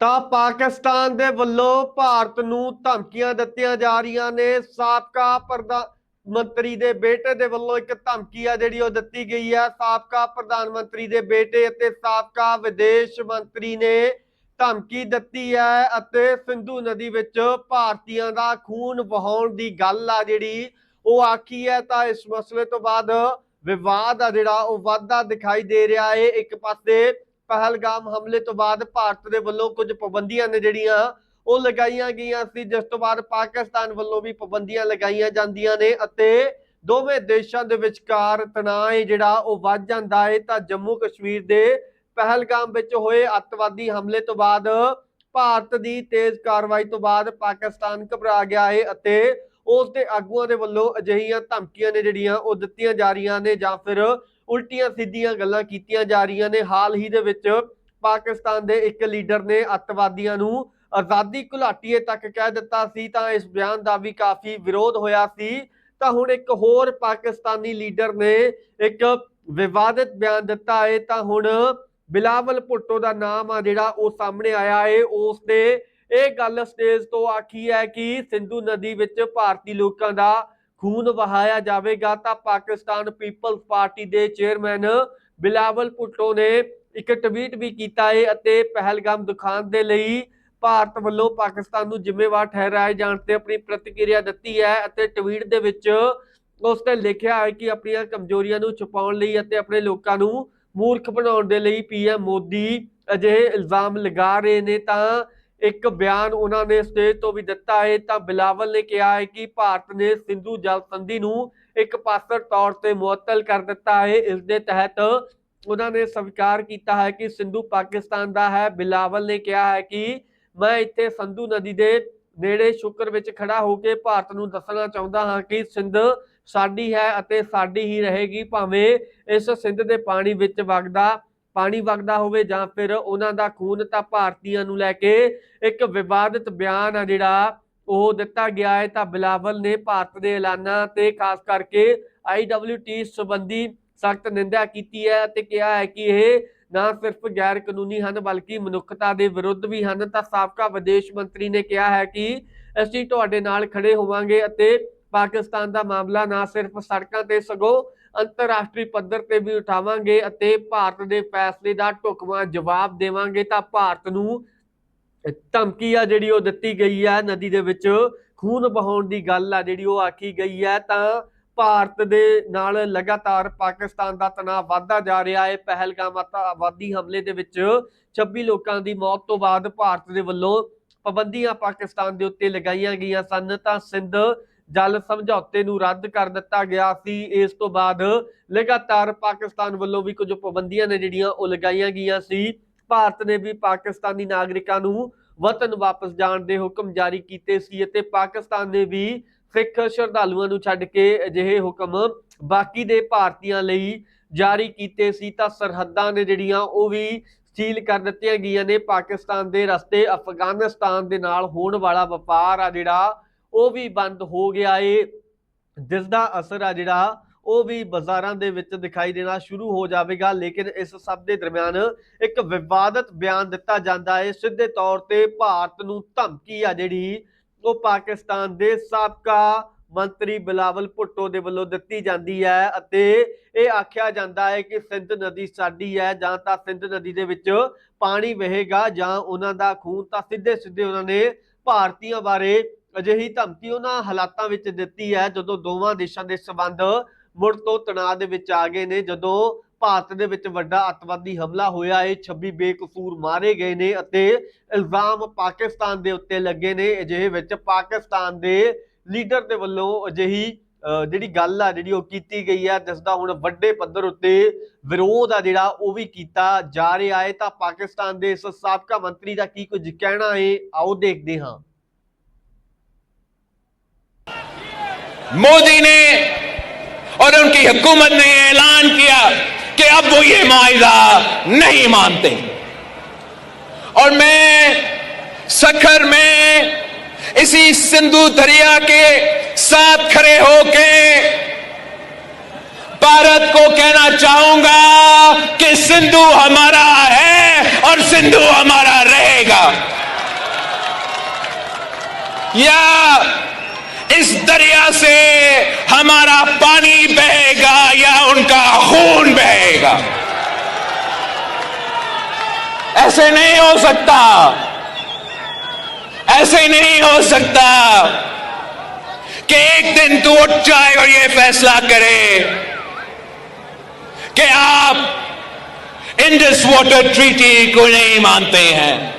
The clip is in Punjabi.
ਤਾਂ ਪਾਕਿਸਤਾਨ ਦੇ ਵੱਲੋਂ ਭਾਰਤ ਨੂੰ ਧਮਕੀਆਂ ਦਿੱਤੀਆਂ ਜਾ ਰਹੀਆਂ ਨੇ। ਸਾਬਕਾ ਪ੍ਰਧਾਨ ਮੰਤਰੀ ਦੇ ਬੇਟੇ ਦੇ ਵੱਲੋਂ ਇੱਕ ਧਮਕੀ ਆ ਜਿਹੜੀ ਉਹ ਦਿੱਤੀ ਗਈ ਹੈ ਸਾਬਕਾ ਪ੍ਰਧਾਨ ਮੰਤਰੀ ਦੇ ਬੇਟੇ ਅਤੇ ਸਾਬਕਾ ਵਿਦੇਸ਼ ਮੰਤਰੀ ਨੇ ਧਮਕੀ ਦਿੱਤੀ ਹੈ ਅਤੇ ਸਿੰਧੂ ਨਦੀ ਵਿੱਚ ਭਾਰਤੀਆਂ ਦਾ ਖੂਨ ਵਹਾਉਣ ਦੀ ਗੱਲ ਆ ਜਿਹੜੀ ਉਹ ਆਖੀ ਹੈ ਤਾਂ ਇਸ ਮਸਲੇ ਤੋਂ ਬਾਅਦ ਵਿਵਾਦ ਆ ਜਿਹੜਾ ਉਹ ਵਾਧਾ ਦਿਖਾਈ ਦੇ ਰਿਹਾ ਏ। ਇੱਕ ਪਾਸੇ ਪਹਿਲਗਾਮ ਹਮਲੇ ਤੋਂ ਬਾਅਦ ਭਾਰਤ ਦੇ ਵੱਲੋਂ ਕੁਝ ਪਾਬੰਦੀਆਂ ਨੇ ਜਿਹੜੀਆਂ, ਉਹ ਲਗਾਈਆਂ ਗਈਆਂ ਸੀ, ਜਿਸ ਤੋਂ ਬਾਅਦ ਪਾਕਿਸਤਾਨ ਵੱਲੋਂ ਵੀ ਪਾਬੰਦੀਆਂ ਲਗਾਈਆਂ ਜਾਂਦੀਆਂ ਨੇ ਅਤੇ ਦੋਵੇਂ ਦੇਸ਼ਾਂ ਦੇ ਵਿਚਕਾਰ ਤਣਾਅ ਜਿਹੜਾ, ਉਹ ਵੱਧ ਜਾਂਦਾ ਹੈ। ਤਾਂ ਜੰਮੂ ਕਸ਼ਮੀਰ ਦੇ ਪਹਿਲਗਾਮ ਵਿੱਚ ਹੋਏ ਅੱਤਵਾਦੀ ਹਮਲੇ ਤੋਂ ਬਾਅਦ ਭਾਰਤ ਦੀ ਤੇਜ਼ ਕਾਰਵਾਈ ਤੋਂ ਬਾਅਦ ਪਾਕਿਸਤਾਨ ਘਬਰਾ ਗਿਆ ਹੈ ਅਤੇ ਉਸ ਦੇ ਆਗੂਆਂ ਦੇ ਵੱਲੋਂ ਅਜਿਹੀਆਂ ਧਮਕੀਆਂ ਨੇ ਜਿਹੜੀਆਂ, ਉਹ ਦਿੱਤੀਆਂ ਜਾ ਰਹੀਆਂ ਨੇ ਜਾਂ ਫਿਰ ਉਲਟੀਆਂ ਸਿੱਧੀਆਂ ਗੱਲਾਂ ਕੀਤੀਆਂ ਜਾ ਰਹੀਆਂ ਨੇ। ਹਾਲ ਹੀ ਦੇ ਵਿੱਚ ਪਾਕਿਸਤਾਨ ਦੇ ਇੱਕ ਲੀਡਰ ਨੇ ਅੱਤਵਾਦੀਆਂ ਨੂੰ ਆਜ਼ਾਦੀ ਘੁਲਾਟੀਏ ਤੱਕ ਕਹਿ ਦਿੱਤਾ ਸੀ, ਤਾਂ ਇਸ ਬਿਆਨ ਦਾ ਵੀ ਕਾਫੀ ਵਿਰੋਧ ਹੋਇਆ ਸੀ। ਤਾਂ ਹੁਣ ਇੱਕ ਹੋਰ ਪਾਕਿਸਤਾਨੀ ਲੀਡਰ ਨੇ ਇੱਕ ਵਿਵਾਦਿਤ ਬਿਆਨ ਦਿੱਤਾ ਹੈ। ਤਾਂ ਹੁਣ ਬਿਲਾਵਲ ਭੁੱਟੋ ਦਾ ਨਾਮ ਆ ਜਿਹੜਾ ਉਹ ਸਾਹਮਣੇ ਆਇਆ ਹੈ। ਉਸ ਨੇ ਇਹ ਗੱਲ ਸਟੇਜ ਤੋਂ ਆਖੀ ਹੈ ਕਿ ਸਿੰਧੂ ਨਦੀ ਵਿੱਚ ਭਾਰਤੀ ਲੋਕਾਂ ਦਾ ਖੂਨ ਵਹਾਇਆ ਜਾਵੇਗਾ ਤਾਂ ਪਾਕਿਸਤਾਨ ਪੀਪਲਸ ਪਾਰਟੀ ਦੇ ਚੇਅਰਮੈਨ ਬਿਲਾਵਲ ਭੁੱਟੋ ਨੇ ਇੱਕ ਟਵੀਟ ਵੀ ਕੀਤਾ ਹੈ ਅਤੇ ਪਹਿਲਗਾਮ ਦੁਖਾਨ ਦੇ ਲਈ ਭਾਰਤ ਵੱਲੋਂ ਪਾਕਿਸਤਾਨ ਨੂੰ ਜ਼ਿੰਮੇਵਾਰ ਠਹਿਰਾਏ ਜਾਣ ਤੇ ਆਪਣੀ ਪ੍ਰਤੀਕਿਰਿਆ ਦਿੱਤੀ ਹੈ ਅਤੇ ਟਵੀਟ ਦੇ ਵਿੱਚ ਉਸ ਨੇ ਲਿਖਿਆ ਹੈ ਕਿ ਆਪਣੀਆਂ ਕਮਜ਼ੋਰੀਆਂ ਨੂੰ ਛੁਪਾਉਣ ਲਈ ਅਤੇ ਆਪਣੇ ਲੋਕਾਂ ਨੂੰ ਮੂਰਖ ਬਣਾਉਣ ਦੇ ਲਈ ਪੀਐਮ ਮੋਦੀ ਅਜਿਹੇ ਇਲਜ਼ਾਮ ਲਗਾ ਰਹੇ ਨੇ ਤਾਂ ਇੱਕ ਬਿਆਨ ਉਹਨਾਂ ਨੇ ਸਟੇਜ ਤੋਂ ਵੀ ਦਿੱਤਾ ਹੈ, ਤਾਂ ਬਿਲਾਵਲ ਨੇ ਕਿਹਾ ਹੈ ਕਿ ਭਾਰਤ ਨੇ ਸਿੰਧੂ ਜਲ ਸੰਧੀ ਨੂੰ ਇੱਕ ਪਾਸਰ ਤੌਰ ਤੇ ਮੁਅੱਤਲ ਕਰ ਦਿੱਤਾ ਹੈ। ਇਸ ਦੇ ਤਹਿਤ ਉਹਨਾਂ ਨੇ ਸਵੀਕਾਰ ਕੀਤਾ ਹੈ ਕਿ ਸਿੰਧੂ ਪਾਕਿਸਤਾਨ ਦਾ ਹੈ। ਬਿਲਾਵਲ ਨੇ ਕਿਹਾ ਹੈ ਕਿ ਮੈਂ ਇੱਥੇ ਸੰਧੂ ਨਦੀ ਦੇ ਨੇੜੇ ਸ਼ੁਕਰ ਵਿੱਚ ਖੜਾ ਹੋ ਕੇ ਭਾਰਤ ਨੂੰ ਦੱਸਣਾ ਚਾਹੁੰਦਾ ਹਾਂ ਕਿ ਸਿੰਧ ਸਾਡੀ ਹੈ ਅਤੇ ਸਾਡੀ ਹੀ ਰਹੇਗੀ, ਭਾਵੇਂ ਇਸ ਸਿੰਧ ਦੇ ਪਾਣੀ ਵਿੱਚ ਵਗਦਾ ਪਾਣੀ ਵਗਦਾ ਹੋਵੇ ਜਾਂ ਫਿਰ ਉਹਨਾਂ ਦਾ ਖੂਨ ਤਾਂ ਭਾਰਤੀਆਂ ਨੂੰ ਲੈ ਕੇ ਇੱਕ ਵਿਵਾਦਿਤ ਬਿਆਨ ਆ ਜਿਹੜਾ ਉਹ ਦਿੱਤਾ ਗਿਆ ਹੈ। ਤਾਂ ਬਿਲਾਵਲ ਨੇ ਭਾਰਤ ਦੇ ਐਲਾਨਾਂ ਤੇ ਖਾਸ ਕਰਕੇ ਆਈਡਬਲਯੂਟੀ ਸੰਬੰਧੀ ਸਖਤ ਨਿੰਦਾ ਕੀਤੀ ਹੈ ਤੇ ਕਿਹਾ ਹੈ ਕਿ ਇਹ ਨਾ ਸਿਰਫ ਗੈਰ ਕਾਨੂੰਨੀ ਹਨ, ਬਲਕਿ ਮਨੁੱਖਤਾ ਦੇ ਵਿਰੁੱਧ ਵੀ ਹਨ। ਤਾਂ ਸਾਬਕਾ ਵਿਦੇਸ਼ ਮੰਤਰੀ ਨੇ ਕਿਹਾ ਹੈ ਕਿ ਅਸੀਂ ਤੁਹਾਡੇ ਨਾਲ ਖੜੇ ਹੋਵਾਂਗੇ ਅਤੇ ਪਾਕਿਸਤਾਨ ਦਾ ਮਾਮਲਾ ਨਾ ਸਿਰਫ ਸੜਕਾਂ ਤੇ ਸਗੋਂ ਅੰਤਰਰਾਸ਼ਟਰੀ ਪੱਧਰ ਤੇ ਵੀ ਉਠਾਵਾਂਗੇ ਅਤੇ ਭਾਰਤ ਦੇ ਫੈਸਲੇ ਦਾ ਢੁਕਵਾਂ ਜਵਾਬ ਦੇਵਾਂਗੇ, ਤਾਂ ਭਾਰਤ ਨੂੰ ਧਮਕੀ ਆ ਜਿਹੜੀ ਉਹ ਦਿੱਤੀ ਗਈ ਹੈ ਨਦੀ ਦੇ ਵਿੱਚ ਖੂਨ ਬਹਾਉਣ ਦੀ ਗੱਲ ਆ ਜਿਹੜੀ ਉਹ ਆਖੀ ਗਈ ਹੈ ਤਾਂ ਭਾਰਤ ਦੇ ਨਾਲ ਲਗਾਤਾਰ ਪਾਕਿਸਤਾਨ ਦਾ ਤਣਾਅ ਵਧਦਾ ਜਾ ਰਿਹਾ ਹੈ, ਪਹਿਲਗਾਮ ਆਤੰਕਵਾਦੀ ਹਮਲੇ ਦੇ ਵਿੱਚ 26 ਲੋਕਾਂ ਦੀ ਮੌਤ ਤੋਂ ਬਾਅਦ ਭਾਰਤ ਦੇ ਵੱਲੋਂ ਪਾਬੰਦੀਆਂ ਪਾਕਿਸਤਾਨ ਦੇ ਉੱਤੇ ਲਗਾਈਆਂ ਗਈਆਂ ਸਨ, ਤਾਂ ਸਿੰਧ ਜਲ ਸਮਝੌਤੇ ਨੂੰ ਰੱਦ ਕਰ ਦਿੱਤਾ ਗਿਆ ਸੀ। ਇਸ ਤੋਂ ਬਾਅਦ ਲਗਾਤਾਰ ਪਾਕਿਸਤਾਨ ਵੱਲੋਂ ਵੀ ਕੁਝ ਪਾਬੰਦੀਆਂ ਨੇ ਜਿਹੜੀਆਂ ਉਹ ਲਗਾਈਆਂ ਗਈਆਂ ਸੀ। ਭਾਰਤ ਨੇ ਵੀ ਪਾਕਿਸਤਾਨੀ ਨਾਗਰਿਕਾਂ ਨੂੰ ਵਤਨ ਵਾਪਸ ਜਾਣ ਦੇ ਹੁਕਮ ਜਾਰੀ ਕੀਤੇ ਸੀ ਅਤੇ ਪਾਕਿਸਤਾਨ ਨੇ ਵੀ ਸਿੱਖ ਸ਼ਰਧਾਲੂਆਂ ਨੂੰ ਛੱਡ ਕੇ ਅਜਿਹੇ ਹੁਕਮ ਬਾਕੀ ਦੇ ਭਾਰਤੀਆਂ ਲਈ ਜਾਰੀ ਕੀਤੇ ਸੀ। ਤਾਂ ਸਰਹੱਦਾਂ ਨੇ ਜਿਹੜੀਆਂ ਉਹ ਵੀ ਸੀਲ ਕਰ ਦਿੱਤੀਆਂ ਗਈਆਂ ਨੇ। ਪਾਕਿਸਤਾਨ ਦੇ ਰਸਤੇ ਅਫਗਾਨਿਸਤਾਨ ਦੇ ਨਾਲ ਹੋਣ ਵਾਲਾ ਵਪਾਰ ਆ ਜਿਹੜਾ ਉਹ ਵੀ ਬੰਦ ਹੋ ਗਿਆ ਏ। ਜਿਸ ਦਾ ਅਸਰ ਆ ਜਿਹੜਾ, ਉਹ ਵੀ ਬਾਜ਼ਾਰਾਂ ਦੇ ਵਿੱਚ ਦਿਖਾਈ ਦੇਣਾ ਸ਼ੁਰੂ ਹੋ ਜਾਵੇਗਾ। ਲੇਕਿਨ ਇਸ ਸਭ ਦੇ ਦਰਮਿਆਨ ਇੱਕ ਵਿਵਾਦਤ ਬਿਆਨ ਦਿੱਤਾ ਜਾਂਦਾ ਹੈ ਸਿੱਧੇ ਤੌਰ ਤੇ ਭਾਰਤ ਨੂੰ ਧਮਕੀ ਆ ਜਿਹੜੀ, ਉਹ ਪਾਕਿਸਤਾਨ ਦੇ ਸਾਬਕਾ ਮੰਤਰੀ ਬਿਲਾਵਲ ਭੁੱਟੋ ਦੇ ਵੱਲੋਂ ਦਿੱਤੀ ਜਾਂਦੀ ਹੈ ਅਤੇ ਇਹ ਆਖਿਆ ਜਾਂਦਾ ਹੈ ਕਿ ਸਿੰਧ ਨਦੀ ਸਾਡੀ ਹੈ, ਜਾਂ ਤਾਂ ਸਿੰਧ ਨਦੀ ਦੇ ਵਿੱਚ ਪਾਣੀ ਵਹੇਗਾ ਜਾਂ ਉਹਨਾਂ ਦਾ ਖੂਨ, ਤਾਂ ਸਿੱਧੇ ਸਿੱਧੇ ਉਹਨਾਂ ਨੇ ਭਾਰਤੀਆਂ ਬਾਰੇ ਅਜਿਹੀ ਧਮਕੀ ਉਹਨਾਂ ਹਾਲਾਤਾਂ ਵਿੱਚ ਦਿੱਤੀ ਹੈ ਜਦੋਂ ਦੋਵਾਂ ਦੇਸ਼ਾਂ ਦੇ ਸਬੰਧ ਮੁੜ ਤੋਂ ਤਣਾਅ ਦੇ ਵਿੱਚ ਆ ਗਏ ਨੇ ਜਦੋਂ ਭਾਰਤ ਦੇ ਵਿੱਚ ਵੱਡਾ ਅੱਤਵਾਦੀ ਹਮਲਾ ਹੋਇਆ ਹੈ 26 ਬੇਕਸੂਰ ਮਾਰੇ ਗਏ ਨੇ ਅਤੇ ਇਲਜ਼ਾਮ ਪਾਕਿਸਤਾਨ ਦੇ ਉੱਤੇ ਲੱਗੇ ਨੇ। ਅਜਿਹੇ ਵਿੱਚ ਪਾਕਿਸਤਾਨ ਦੇ ਲੀਡਰ ਦੇ ਵੱਲੋਂ ਅਜਿਹੀ ਅਹ, ਜਿਹੜੀ ਗੱਲ ਆ ਜਿਹੜੀ ਉਹ ਕੀਤੀ ਗਈ ਹੈ ਜਿਸ ਦਾ ਹੁਣ ਵੱਡੇ ਪੱਧਰ ਉੱਤੇ ਵਿਰੋਧ ਆ ਜਿਹੜਾ ਉਹ ਵੀ ਕੀਤਾ ਜਾ ਰਿਹਾ ਹੈ। ਤਾਂ ਪਾਕਿਸਤਾਨ ਦੇ ਇਸ ਸਾਬਕਾ ਮੰਤਰੀ ਦਾ ਕੀ ਕੁਝ ਕਹਿਣਾ ਹੈ? ਆਓ ਦੇਖਦੇ ਹਾਂ। मोदी ने और उनकी हुकूमत ने ऐलान किया कि अब वो ये माहिदा नहीं मानते। और मैं सखर में इसी सिंधु दरिया के साथ खड़े होके भारत को कहना चाहूँगा कि सिंधु हमारा है और सिंधु हमारा रहेगा। या इस दरिया से हमारा पानी बहेगा या उनका खून बहेगा। ऐसे नहीं हो सकता। ऐसे नहीं हो सकता कि एक दिन तू उठ जाए और ये फैसला करे कि आप इंडस वाटर ट्रीटी को नहीं मानते हैं।